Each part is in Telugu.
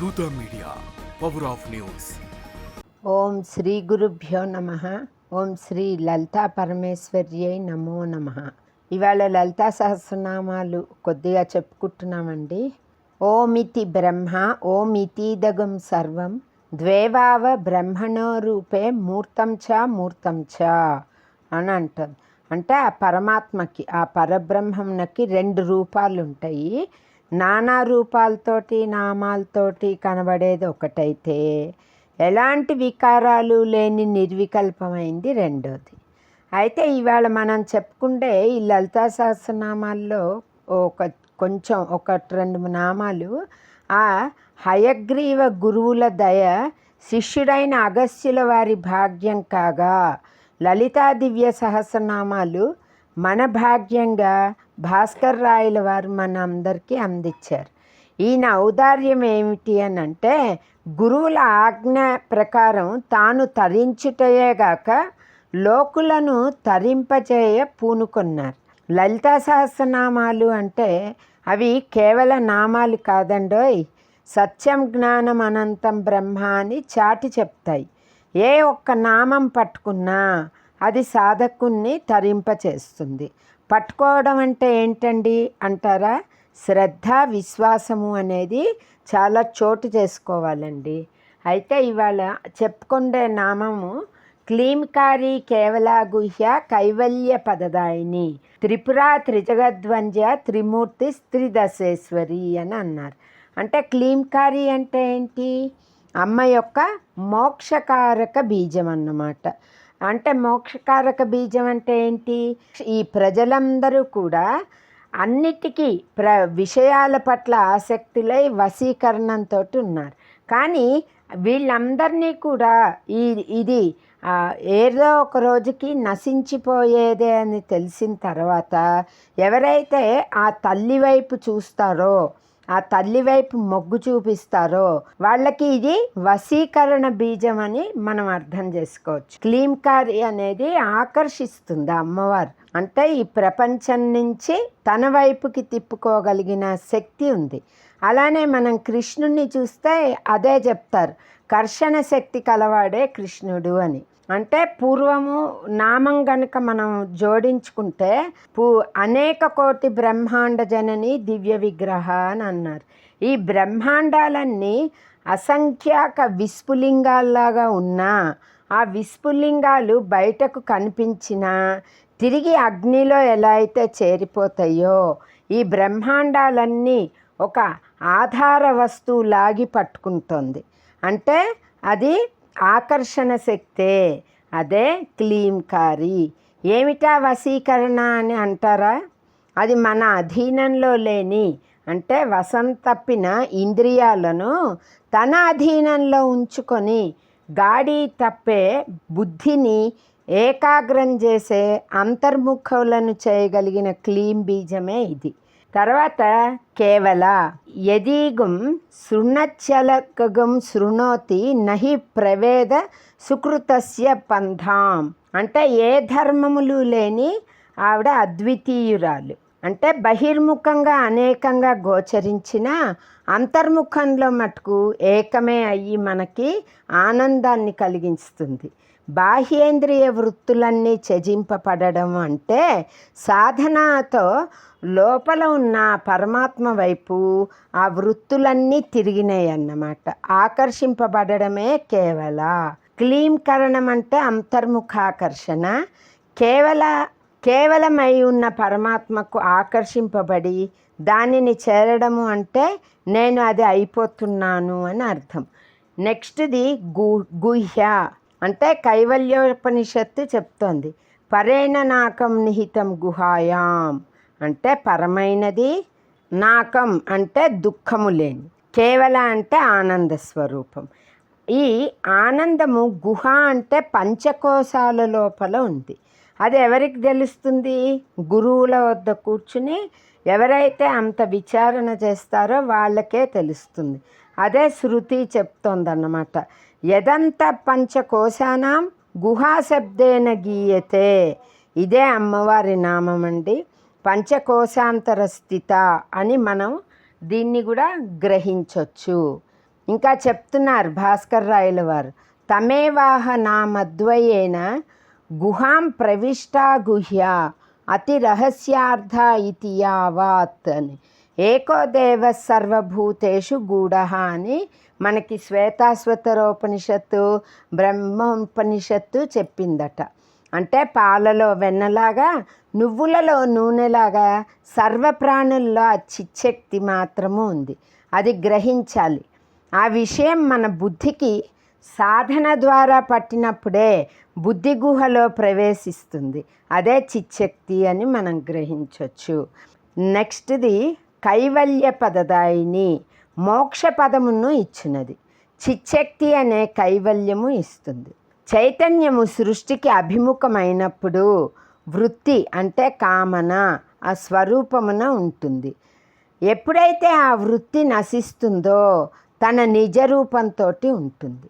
Dhootha media power of news ఓం శ్రీ గురుభ్యో నమ. ఓం శ్రీ లలితా పరమేశ్వర్యై నమో నమ. ఇవాళ లలితా సహస్రనామాలు కొద్దిగా చెప్పుకుంటున్నామండి. ఓమితి బ్రహ్మ ఓమితీదగం సర్వం ద్వేవావ బ్రహ్మణో రూపే మూర్తం చ మూర్తం చ అని అంటుంది. అంటే ఆ పరమాత్మకి ఆ పరబ్రహ్మకి రెండు రూపాలు ఉంటాయి నానా రూపాలతోటి నామాలతోటి కనబడేది ఒకటైతే ఎలాంటి వికారాలు లేని నిర్వికల్పమైంది రెండోది. అయితే ఇవాళ మనం చెప్పుకుంటే ఈ లలితా సహస్రనామాల్లో ఒక కొంచెం ఒకటి రెండు నామాలు ఆ హయగ్రీవ గురువుల దయ శిష్యుడైన అగస్త్యుల వారి భాగ్యం కాగా లలితా దివ్య సహస్రనామాలు మన భాగ్యంగా భాస్కర్ రాయల వారు మన అందరికీ అందించారు. ఈయన ఔదార్యం ఏమిటి అని అంటే గురువుల ఆజ్ఞ ప్రకారం తాను తరించుటయేగాక లోకులను తరింపచేయ పూనుకున్నారు. లలితా సహస్రనామాలు అంటే అవి కేవల నామాలు కాదండోయ్ సత్యం జ్ఞానం అనంతం బ్రహ్మ అని చాటి చెప్తాయి. ఏ ఒక్క నామం పట్టుకున్నా అది సాధకుణ్ణి తరింపచేస్తుంది పట్టుకోవడం అంటే ఏంటండి అంటారా? శ్రద్ధ విశ్వాసము అనేది చాలా చోటు చేసుకోవాలండి. అయితే ఇవాళ చెప్పుకుండే నామము క్లీంకారి కేవల గుహ్య కైవల్య పదదాయిని. త్రిపుర త్రిజగద్వంజ త్రిమూర్తి స్త్రీదశేశ్వరి అని అన్నారు. అంటే క్లీంకారి అంటే ఏంటి? అమ్మ యొక్క మోక్షకారక బీజం అన్నమాట. అంటే మోక్షకారక బీజం అంటే ఏంటి? ఈ ప్రజలందరూ కూడా అన్నిటికీ ప్ర విషయాల పట్ల ఆసక్తులై వశీకరణంతో ఉన్నారు. కానీ వీళ్ళందరినీ కూడా ఈ ఇది ఏదో ఒక రోజుకి నశించిపోయేదే అని తెలిసిన తర్వాత ఎవరైతే ఆ తల్లి వైపు చూస్తారో ఆ తల్లి వైపు మొగ్గు చూపిస్తారో వాళ్ళకి ఇది వశీకరణ బీజం అని మనం అర్థం చేసుకోవచ్చు. క్లీంకారి అనేది ఆకర్షిస్తుంది అమ్మవారు. అంటే ఈ ప్రపంచం నుంచి తన వైపుకి తిప్పుకోగలిగిన శక్తి ఉంది. అలానే మనం కృష్ణుణ్ణి చూస్తే అదే చెప్తారు. కర్షణ శక్తి కలవాడే కృష్ణుడు అని. అంటే పూర్వము నామం గనుక మనం జోడించుకుంటే పూ అనేక కోటి బ్రహ్మాండ జనని దివ్య విగ్రహ అని అన్నారు. ఈ బ్రహ్మాండాలన్నీ అసంఖ్యాక విస్ఫులింగాల్లాగా ఉన్నా ఆ విస్ఫులింగాలు బయటకు కనిపించినా తిరిగి అగ్నిలో ఎలా అయితే చేరిపోతాయో ఈ బ్రహ్మాండాలన్నీ ఒక ఆధార వస్తువు లాగి పట్టుకుంటుంది. అంటే అది ఆకర్షణ శక్తే అదే క్లీంకారి. ఏమిటా వశీకరణ అని అంటారా? అది మన అధీనంలో లేని అంటే వసంతప్పిన ఇంద్రియాలను తన అధీనంలో ఉంచుకొని గాడి తప్పే బుద్ధిని ఏకాగ్రం చేసే అంతర్ముఖులను చేయగలిగిన క్లీం బీజమే ఇది. తర్వాత కేవల యదీగుం శృణచలకగం శృణోతి నహి ప్రవేద సుకృతస్య పంథాం. అంటే ఏ ధర్మములు లేని ఆవిడ అద్వితీయురాలు. అంటే బహిర్ముఖంగా అనేకంగా గోచరించిన అంతర్ముఖంలో మటుకు ఏకమే అయ్యి మనకి ఆనందాన్ని కలిగిస్తుంది. బాహ్యేంద్రియ వృత్తులన్నీ త్యజింపబడడం అంటే సాధనతో లోపల ఉన్న పరమాత్మ వైపు ఆ వృత్తులన్నీ తిరిగినాయి అన్నమాట ఆకర్షింపబడమే కేవల. క్లీంకరణం అంటే అంతర్ముఖాకర్షణ. కేవల కేవలమై ఉన్న పరమాత్మకు ఆకర్షింపబడి దానిని చేరడము అంటే నేను అది అయిపోతున్నాను అని అర్థం. నెక్స్ట్ది గు గుహ్య అంటే కైవల్యోపనిషత్తు చెప్తోంది. పరేణ నాకం నిహితం గుహాయాం అంటే పరమైనది నాకం అంటే దుఃఖము లేని కేవల అంటే ఆనంద స్వరూపం. ఈ ఆనందము గుహ అంటే పంచకోశాల లోపల ఉంది. అది ఎవరికి తెలుస్తుంది? గురువుల వద్ద కూర్చుని ఎవరైతే అంత విచారణ చేస్తారో వాళ్ళకే తెలుస్తుంది. అదే శృతి చెప్తోందన్నమాట. యదంత పంచకోశానాం గుహాశబ్దేన గీయతే. ఇదే అమ్మవారి నామం అండి పంచకోశాంతర స్థిత అని మనం దీన్ని కూడా గ్రహించవచ్చు ఇంకా చెప్తున్నారు భాస్కర్ రాయల వారు తమేవాహ నామద్వయేన గుహాం ప్రవిష్టా గుహ్య అతి రహస్యార్థ ఇది యావాత్ అని. ఏకో దేవ సర్వభూతేషు గూఢ అని మనకి శ్వేతాశ్వతరోపనిషత్తు బ్రహ్మోపనిషత్తు చెప్పిందట. అంటే పాలలో వెన్నలాగా నువ్వులలో నూనెలాగా సర్వప్రాణుల్లో ఆ చిచ్చక్తి మాత్రము ఉంది. అది గ్రహించాలి. ఆ విషయం మన బుద్ధికి సాధన ద్వారా పట్టినప్పుడే బుద్ధి గుహలో ప్రవేశిస్తుంది. అదే చిచ్చక్తి అని మనం గ్రహించవచ్చు నెక్స్ట్ది కైవల్య పదదాయిని మోక్ష పదమును ఇచ్చినది. చిచ్చక్తి అనే కైవల్యము ఇస్తుంది. చైతన్యము సృష్టికి అభిముఖమైనప్పుడు వృత్తి అంటే కామన ఆ స్వరూపమున ఉంటుంది. ఎప్పుడైతే ఆ వృత్తి నశిస్తుందో తన నిజ రూపంతో ఉంటుంది.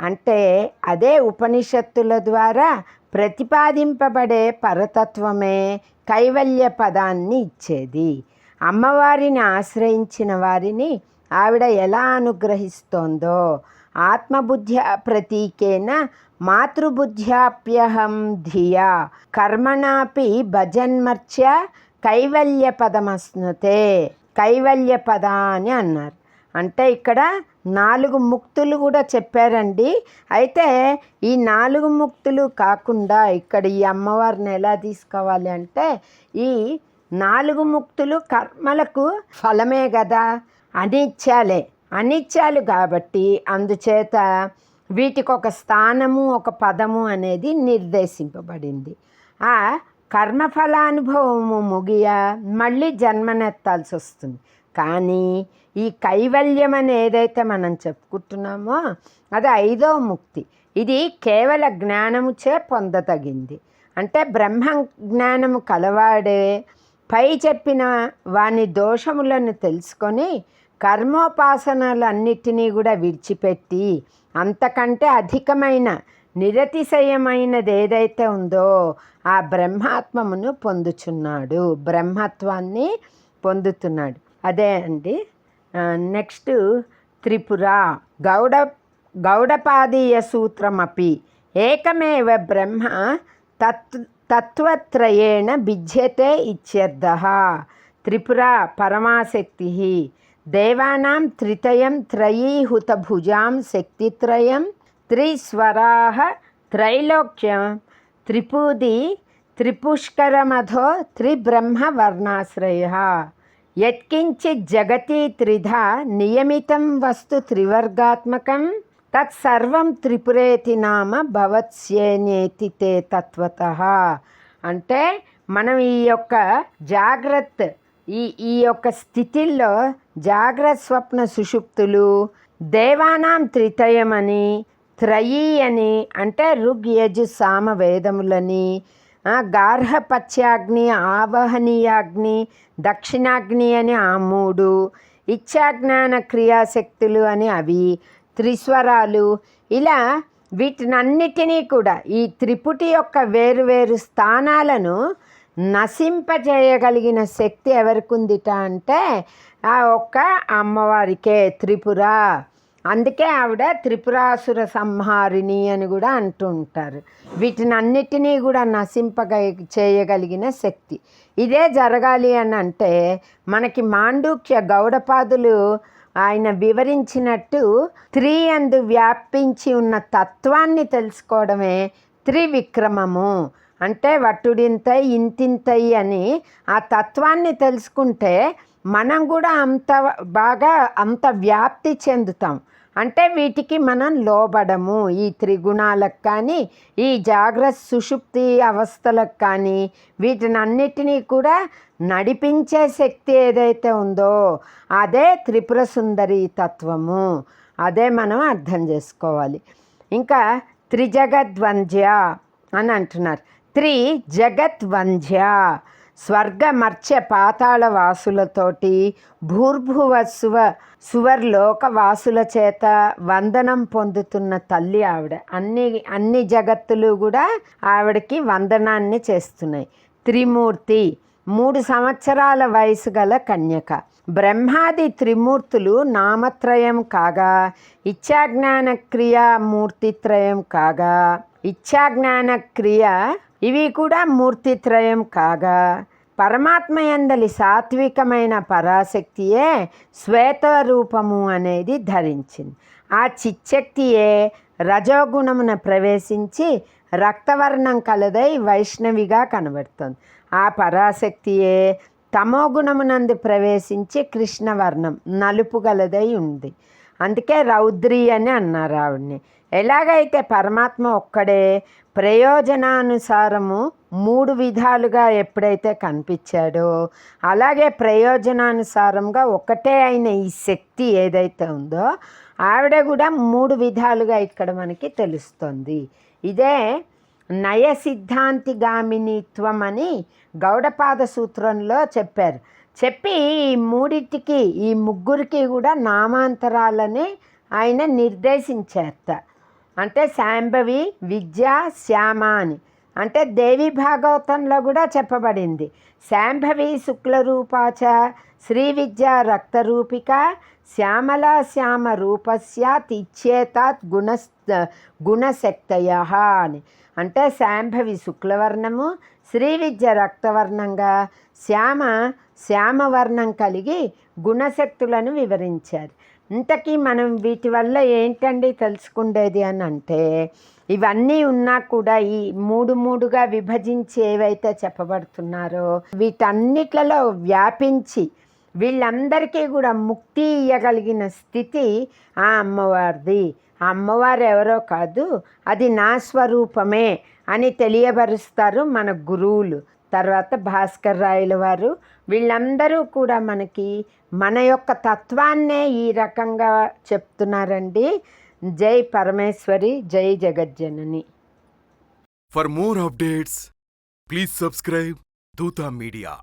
అంటే అదే ఉపనిషత్తుల ద్వారా ప్రతిపాదింపబడే పరతత్వమే కైవల్య పదాన్ని ఇచ్చేది. అమ్మవారిని ఆశ్రయించిన వారిని ఆవిడ ఎలా అనుగ్రహిస్తోందో ఆత్మబుద్ధ్య ప్రతీకేన మాతృబుద్ధ్యాప్యహం ధియా కర్మణాపి భజన్మర్చ్య కైవల్య పదమస్నుతే. కైవల్య పద అని అన్నారు. అంటే ఇక్కడ నాలుగు ముక్తులు కూడా చెప్పారండి. అయితే ఈ నాలుగు ముక్తులు కాకుండా ఇక్కడ ఈ అమ్మవారిని ఎలా తీసుకోవాలి అంటే ఈ నాలుగు ముక్తులు కర్మలకు ఫలమే కదా అనిత్యాలే. అనిత్యాలు కాబట్టి అందుచేత వీటికి ఒక స్థానము ఒక పదము అనేది నిర్దేశింపబడింది. ఆ కర్మఫలానుభవము ముగియ మళ్ళీ జన్మనెత్తాల్సి వస్తుంది కానీ ఈ కైవల్యం అని ఏదైతే మనం చెప్పుకుంటున్నామో అది ఐదో ముక్తి. ఇది కేవల జ్ఞానముచే పొందతగింది అంటే బ్రహ్మ జ్ఞానము కలవాడే పై చెప్పిన వాని దోషములను తెలుసుకొని కర్మోపాసనలన్నిటినీ కూడా విడిచిపెట్టి అంతకంటే అధికమైన నిరతిశయమైనది ఏదైతే ఉందో ఆ బ్రహ్మాత్మమును పొందుచున్నాడు. బ్రహ్మత్వాన్ని పొందుతున్నాడు. అదే అండి. నెక్స్ట్ త్రిపుర. గౌడ గౌడపాదీయ సూత్రమపి. ఏకమేవ బ్రహ్మ తత్ తత్వత్రయేణ భిజ్యతే ఇత్యర్థ. త్రిపుర పరమాశక్తి. దేవానాం త్రితయం త్రయీహుతభుజాం శక్తిత్రయం త్రిస్వరాహ త్రైలోక్యం. త్రిపూది త్రిపుష్కరమధో త్రిబ్రహ్మవర్ణాశ్రయ. యత్కించిత్ జగతి త్రిధ నియమితం వస్తు త్రివర్గాత్మకం తత్సర్వం త్రిపురేతి నామ భవత్స్యేనేతి తే తత్వత. అంటే మనం ఈ యొక్క జాగ్రత్త ఈ ఈ యొక్క స్థితిల్లో జాగ్రత్త స్వప్న సుషుప్తులు దేవానాం త్రితయమని త్రయీ అని అంటే ఋగ్ యజు సామ వేదములని గార్హపత్యాగ్ని ఆవహనీయాగ్ని దక్షిణాగ్ని అని ఆ మూడు ఇచ్చాజ్ఞాన క్రియాశక్తులు అని అవి త్రిస్వరాలు. ఇలా వీటినన్నిటినీ కూడా ఈ త్రిపుటి యొక్క వేరువేరు స్థానాలను నశింపజేయగలిగిన శక్తి ఎవరికి ఉందిట అంటే ఆ ఒక్క అమ్మవారికే త్రిపుర. అందుకే ఆవిడ త్రిపురాసుర సంహారిణి అని కూడా అంటూ ఉంటారు వీటిని అన్నిటినీ కూడా నశింపగ చేయగలిగిన శక్తి. ఇదే జరగాలి అని అంటే మనకి మాండూక్య గౌడపాదులు ఆయన వివరించినట్టు త్రీ అందు వ్యాపించి ఉన్న తత్వాన్ని తెలుసుకోవడమే త్రివిక్రమము. అంటే వట్టుడింతై ఇంతింతై అని ఆ తత్వాన్ని తెలుసుకుంటే మనం కూడా అంత బాగా అంత వ్యాప్తి చెందుతాం. అంటే వీటికి మనం లోబడము. ఈ త్రిగుణాలకు కానీ ఈ జాగ్రత్త సుషుప్తి అవస్థలకు కానీ వీటిని అన్నిటినీ కూడా నడిపించే శక్తి ఏదైతే ఉందో అదే త్రిపుర సుందరి తత్వము. అదే మనం అర్థం చేసుకోవాలి. ఇంకా త్రిజగద్వంద్య అని అంటున్నారు. త్రి జగద్వంద్య స్వర్గమర్చ పాతాళ వాసులతోటి భూర్భువ సువ సువర్లోక వాసుల చేత వందనం పొందుతున్న తల్లి ఆవిడ. అన్ని అన్ని జగత్తులు కూడా ఆవిడకి వందనాన్ని చేస్తున్నాయి. త్రిమూర్తి మూడు సంవత్సరాల వయసు గల కన్యక. బ్రహ్మాది త్రిమూర్తులు నామత్రయం కాగా ఇచ్ఛాజ్ఞాన క్రియ మూర్తిత్రయం కాగా. ఇచ్ఛాజ్ఞాన క్రియ ఇవి కూడా మూర్తిత్రయం కాగా పరమాత్మయందలి సాత్వికమైన పరాశక్తియే శ్వేత రూపము అనేది ధరించింది. ఆ చిచ్చక్తియే రజోగుణమున ప్రవేశించి రక్తవర్ణం కలదై వైష్ణవిగా కనబడుతుంది. ఆ పరాశక్తియే తమో గుణమునందు ప్రవేశించి కృష్ణవర్ణం నలుపు గలదై ఉంది. అందుకే రౌద్రి అని అన్నారు ఆవిడ్ని. ఎలాగైతే పరమాత్మ ఒక్కడే ప్రయోజనానుసారము మూడు విధాలుగా ఎప్పుడైతే కనిపించాడో అలాగే ప్రయోజనానుసారంగా ఒకటే అయిన ఈ శక్తి ఏదైతే ఉందో ఆవిడ కూడా మూడు విధాలుగా ఇక్కడ మనకి తెలుస్తుంది. ఇదే నయ సిద్ధాంతిగామినిత్వం అని గౌడపాద సూత్రంలో చెప్పారు. చెప్పి ఈ మూడింటికి ఈ ముగ్గురికి కూడా నామాంతరాలని ఆయన నిర్దేశించారట. అంటే శాంభవి విద్య శ్యామ అని అంటే దేవి భాగవతంలో కూడా చెప్పబడింది. శాంభవి శుక్లరూపాచ శ్రీ విద్య రక్తరూపిక శ్యామల శ్యామ రూపస్యాత్ ఇచ్చేతాత్ గుణ గుణశక్తయ అని. అంటే శాంభవి శుక్లవర్ణము శ్రీ విద్య రక్తవర్ణంగా శ్యామ శ్యామవర్ణం కలిగి గుణశక్తులను వివరించారు. ఇంతకీ మనం వీటి వల్ల ఏంటండి తెలుసుకుండేది అని అంటే ఇవన్నీ ఉన్నా కూడా ఈ మూడు మూడుగా విభజించి ఏవైతే చెప్పబడుతున్నారో వీటన్నిట్లలో వ్యాపించి వీళ్ళందరికీ కూడా ముక్తి ఇవ్వగలిగిన స్థితి ఆ అమ్మవారిది. ఆ అమ్మవారు ఎవరో కాదు అది నా స్వరూపమే అని తెలియబరుస్తారు మన గురువులు. తర్వాత భాస్కర్ రాయల వారు. వీళ్ళందరూ కూడా మనకి మన యొక్క తత్వాన్నే ఈ రకంగా చెప్తున్నారండి. జై పరమేశ్వరి జై జగజ్జనని. For more updates please subscribe Dootha media